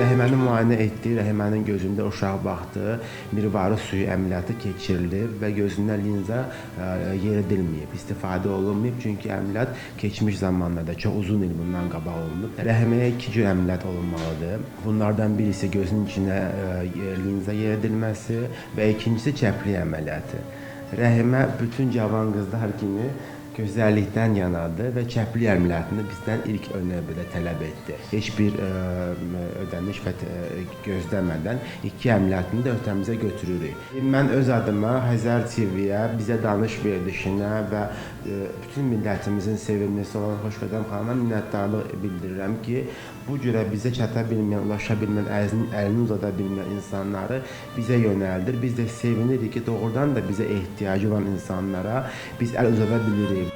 müayinə etdi. Rəhimənin gözündə uşaq baxdı. Mirvarı suyu əməliyyatı keçirilib və gözündə linza ə, yeridilməyib, istifadə olunmayıb. Çünki əməliyyat keçmiş zamanlarda çox uzun il bundan qabaq olunub. Rəhiməyə iki cür əməliyyat olunmalıdır. Bunlardan birisi gözün içinə ə, linza yeridilməsi və ikincisi çəplik əməliyyatı. Rəhimə bütün cavan qızlar kimi gözəllikdən yanadır və çəplik əməliyyatını bizdən ilk növbədə tələb etdi. Heç bir ə, ödəniş və ə, gözləmədən iki əməliyyatını da öhdəmizə götürürük. Mən öz adıma Xəzər TV-yə, bizə danış verilişinə və ə, bütün millətimizin sevimlisi olan Xoşqədəm xanıma minnətdarlıq bildirirəm ki, bu cürə bizə çata bilməyən, ulaşa bilməyən, əlini, əlini uzada bilməyən insanları bizə yönəldir. Biz də sevinirik ki, doğrudan da bizə ehtiyacı olan insanlara biz əl uzada bilirik.